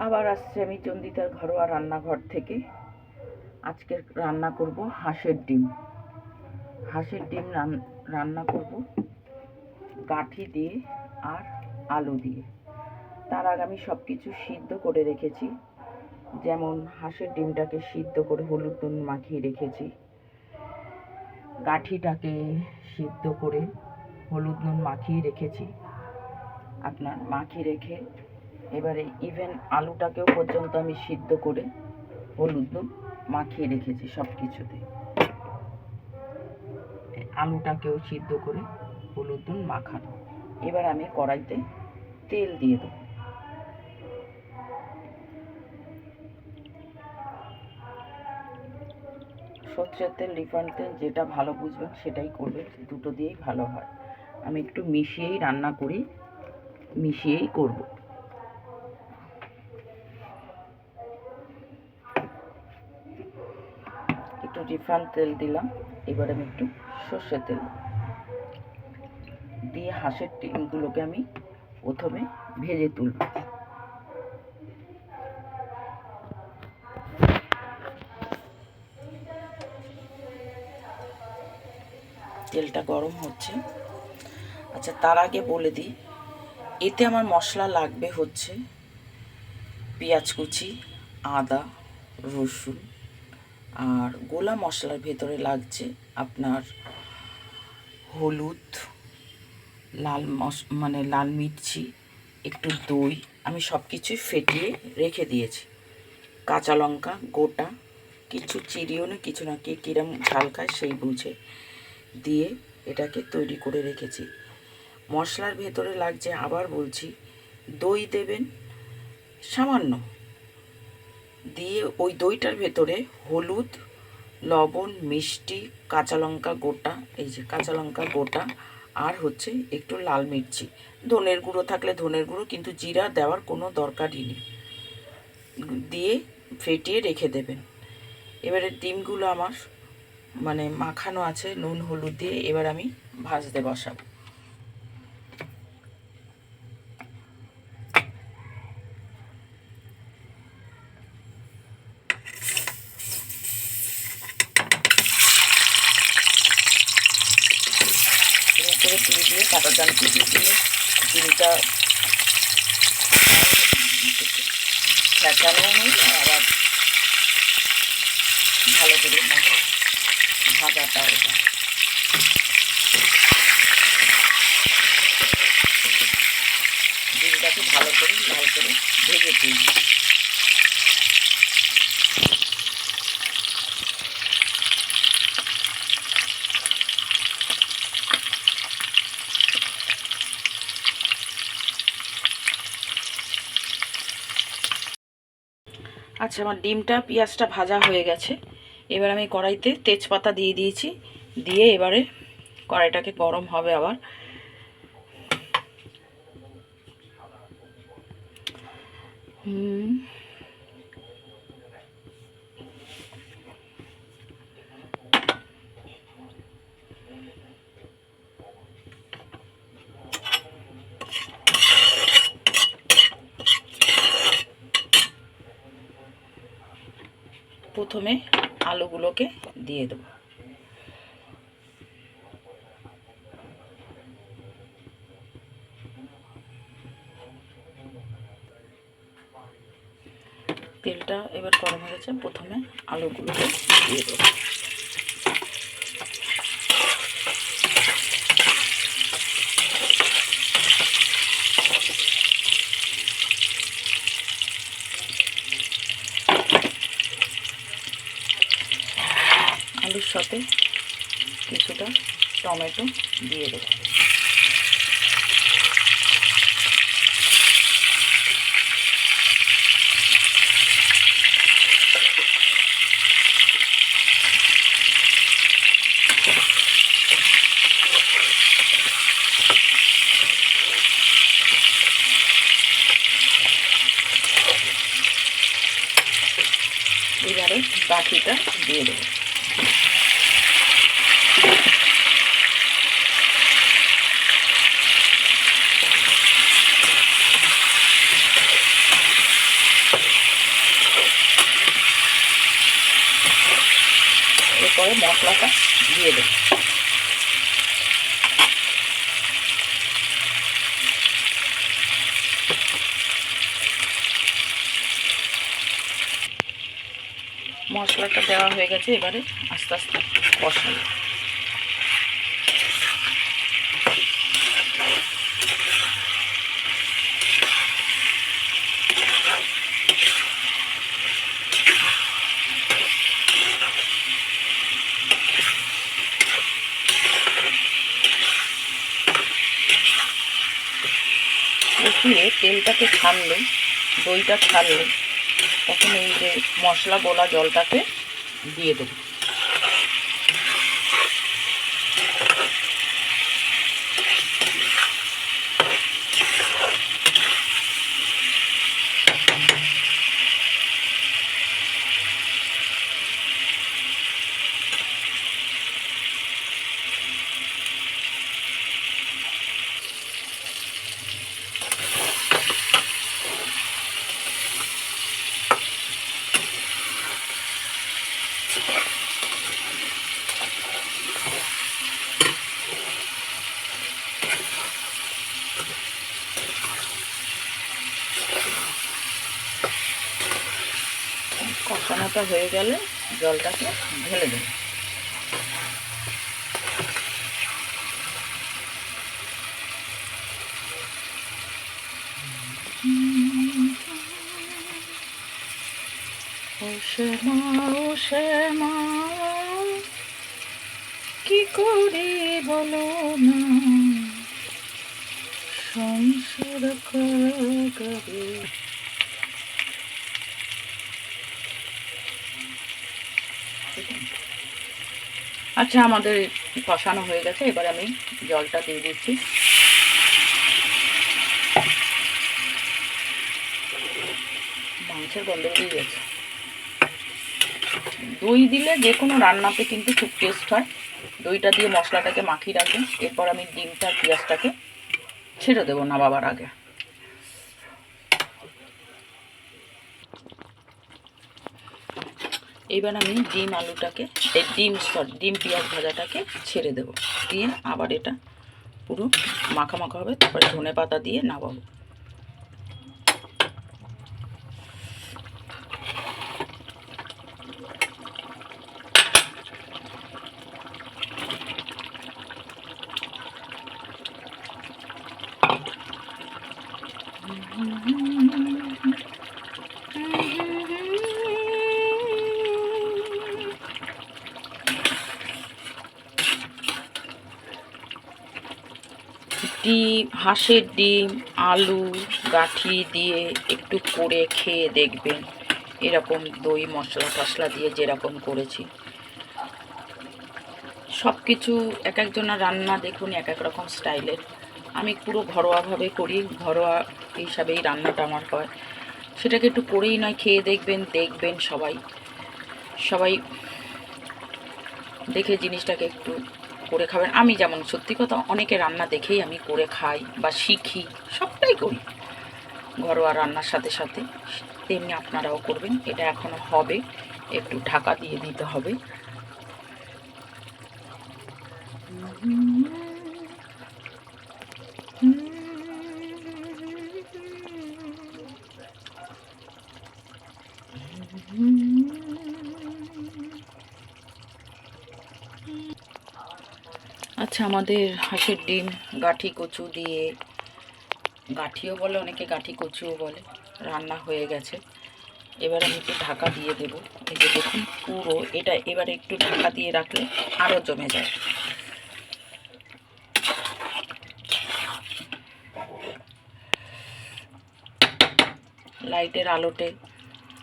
আবার আসছে আমি চন্দিতার ঘরোয়া রান্নাঘর থেকে। আজকে রান্না করব হাঁসের ডিম। হাঁসের ডিম রান- রান্না করব কাঠি দিয়ে আর আলু দিয়ে। তার আগে আমি সব কিছু সিদ্ধ করে রেখেছি। যেমন হাঁসের ডিমটাকে সিদ্ধ করে হলুদ নুন মাখিয়ে রেখেছি। গাঠিটাকে সিদ্ধ করে হলুদ নুন মাখিয়ে রেখেছি। আপনার মাখিয়ে রেখে এবারে ইভেন আলুটাকেও পর্যন্ত আমি সিদ্ধ করে হলুদ মাখিয়ে রেখেছি সব কিছুতে আলুটাকেও সিদ্ধ করে হলুদ মাখানো। এবার আমি কড়াইতে তেল দিয়ে দেবো। সর্ষের তেল রিফাইন্ড তেল যেটা ভালো বুঝবেন সেটাই করবেন, দুটো দিয়েই ভালো হয়। আমি একটু মিশিয়েই রান্না করি, মিশিয়েই করব। একটু রিফাইন্ড তেল দিলাম। এবার আমি একটু সর্ষের তেল দিয়ে হাঁসের ডিমগুলোকে আমি প্রথমে ভেজে তুলব। তেলটা গরম হচ্ছে। আচ্ছা তার আগে বলে দিই, এতে আমার মশলা লাগবে হচ্ছে পেঁয়াজ কুচি, আদা, রসুন আর গোলা মশলার ভেতরে লাগছে আপনার হলুদ, লাল মশ মানে লাল মির্চি, একটু দই, আমি সব কিছুই ফেটিয়ে রেখে দিয়েছি। কাঁচা লঙ্কা, গোটা, কিছু চিরিও না, কিছু না, কে কিরম ঝাল খায় সেই বুঝে দিয়ে এটাকে তৈরি করে রেখেছি। মশলার ভেতরে লাগছে, আবার বলছি, দই দেবেন সামান্য। দিয়ে ওই দইটার ভেতরে হলুদ, লবণ, মিষ্টি, কাঁচা লঙ্কা গোটা, এই যে কাঁচা লঙ্কা গোটা আর হচ্ছে একটু লাল মির্চি। ধনের গুঁড়ো থাকলে ধনের গুঁড়ো কিন্তু জিরা দেওয়ার কোনো দরকারই নেই। দিয়ে ফেটিয়ে রেখে দেবেন। এবারে ডিমগুলো আমার মানে মাখানো আছে, নুন, হলুদ দিয়ে এবার আমি ভাজতে বসাবো। এরকম করে দিয়ে কাটা চামচি দিয়ে দিয়ে ডিমটা ফেটানো হই আবার ভালো করে ভাজাটা ওটা। ডিমটাকে ভালো করে ভালো করে ভেজে তুলব। আচ্ছা আমার ডিমটা, পেঁয়াজটা ভাজা হয়ে গেছে। এবার আমি কড়াইতে তেজপাতা দিয়ে দিয়েছি। দিয়ে এবারে কড়াইটাকে গরম হবে আবার। হুম। প্রথমে আলুগুলোকে দিয়ে দেবো। তেলটা এবার গরম হয়ে গেছে প্রথমে আলুগুলোকে দিয়ে দেবো। সাথে কিছুটা টমেটো দিয়ে দেবো। এবারে বাকিটা দিয়ে দেবো এরপরে মশলাটা দিয়ে দেব। মশলাটা দেওয়া হয়ে গেছে এবারে আস্তে আস্তে কষাবো। কষিয়ে তেলটাকে ছাড়লে দইটা ছাড়লে। তখন এই যে মশলা গোলা জলটাকে দিয়ে দেবো। কষানোটা হয়ে গেলে জলটাকে ঢেলে দেবো। কি করে বলো না? সংসার করে আচ্ছা আমাদের কষানো হয়ে গেছে, এবার আমি জলটা দিয়ে দিচ্ছি। মাংসের গন্ধ দিয়ে গেছে। দই দিলে যে কোনো রান্নাতে কিন্তু খুব টেস্ট হয়। দইটা দিয়ে মশলাটাকে মাখিয়ে রাখবেন এরপর আমি ডিমটা, পেঁয়াজটাকে ছেড়ে দেবো না বাবার আগে। এবার আমি ডিম আলুটাকে, এই ডিম সরি ডিম পেঁয়াজ ভাজাটাকে ছেড়ে দেবো। দিয়ে আবার এটা পুরো মাখা মাখা হবে, তারপরে ধনে পাতা দিয়ে নামাবো। ডিম, হাঁসের ডিম, আলু, গাঠি দিয়ে একটু করে খেয়ে দেখবেন। এরকম দই, মশলা টশলা দিয়ে যেরকম করেছি। সব কিছু এক একজনের রান্না দেখুন, এক এক রকম স্টাইলের। আমি পুরো ঘরোয়াভাবে করি, ঘরোয়া হিসাবেই রান্নাটা আমার হয়। সেটাকে একটু করেই নয়, খেয়ে দেখবেন দেখবেন সবাই। সবাই দেখে জিনিসটাকে একটু করে খাবেন আমি যেমন সত্যি কথা অনেকে রান্না দেখেই আমি করে খাই বা শিখি, সবটাই করি। ঘরোয়া রান্নার সাথে সাথে। তেমনি আপনারাও করবেন। এটা এখনও হবে। একটু ঢাকা দিয়ে দিতে হবে। আচ্ছা আমাদের হাঁসের ডিম, গাঠি কচু দিয়ে, গাঠিও বলে, অনেকে গাঠি কচুও বলে, রান্না হয়ে গেছে। এবার আমি একটু ঢাকা দিয়ে দেবো। এই যে দেখুন, পুরো এটা এবারে একটু ঢাকা দিয়ে রাখলে আরও জমে যায়। লাইটের আলোতে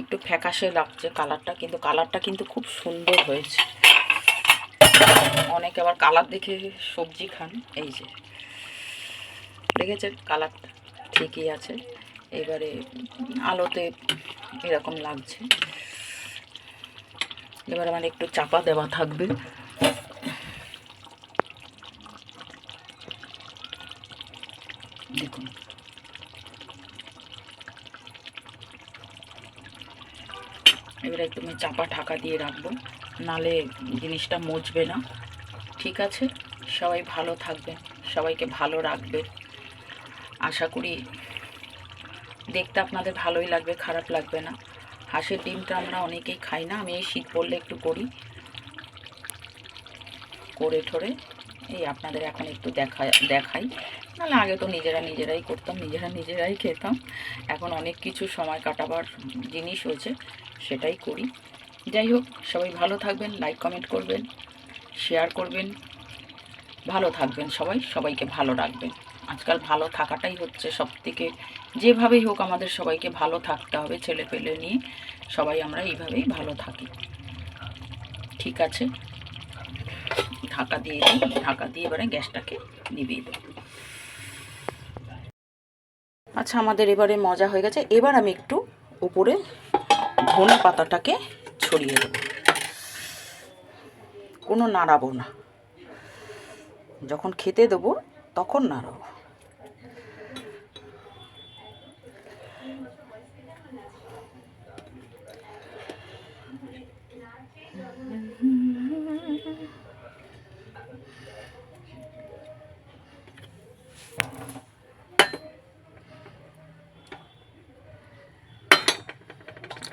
একটু ফ্যাকাশে লাগছে কালারটা কিন্তু কালারটা কিন্তু খুব সুন্দর হয়েছে। অনেকে আবার কালার দেখে সবজি খান। এই যে, দেখেছেন কালারটা? ঠিকই আছে। এবারে আলোতে এরকম লাগছে। এবার আমার একটু চাপা দেওয়া থাকবে। দেখুন। এবারে একটু আমি চাপা ঢাকা দিয়ে রাখব। নালে জিনিসটা মুছবে না। ঠিক আছে? সবাই ভালো থাকবেন। সবাইকে ভালো রাখবে আশা করি দেখতে আপনাদের ভালোই লাগবে, খারাপ লাগবে না। হাঁসের ডিমটা আমরা অনেকেই খাই না, আমি এই শীত পড়লে একটু করি। করে ঠরে এই আপনাদের এখন একটু দেখা, দেখাই। নাহলে আগে তো নিজেরা নিজেরাই করতাম, নিজেরা নিজেরাই খেতাম। এখন অনেক কিছু সময় কাটাবার জিনিস হয়েছে, সেটাই করি। যাই হোক, সবাই ভালো থাকবেন লাইক কমেন্ট করবেন শেয়ার করবেন, ভালো থাকবেন সবাই, সবাইকে ভালো রাখবেন। আজকাল ভালো থাকাটাই হচ্ছে সব থেকে যেভাবেই হোক আমাদের সবাইকে ভালো থাকতে হবে ছেলে পেলে নিয়ে, সবাই আমরা এইভাবেই ভালো থাকি। ঠিক আছে? ঢাকা দিয়ে দিই, ঢাকা দিয়ে এবারে গ্যাসটাকে নিভিয়ে দেবো। আচ্ছা আমাদের এবারে মজা হয়ে গেছে। এবার আমি একটু উপরে ধনে পাতাটাকে ছড়িয়ে দেবো। কোনো নাড়াবো না। যখন খেতে দেবো তখন নাড়াবো।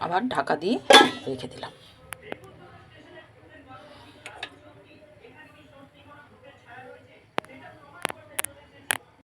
আবার ঢাকা দিয়ে রেখে দিলাম।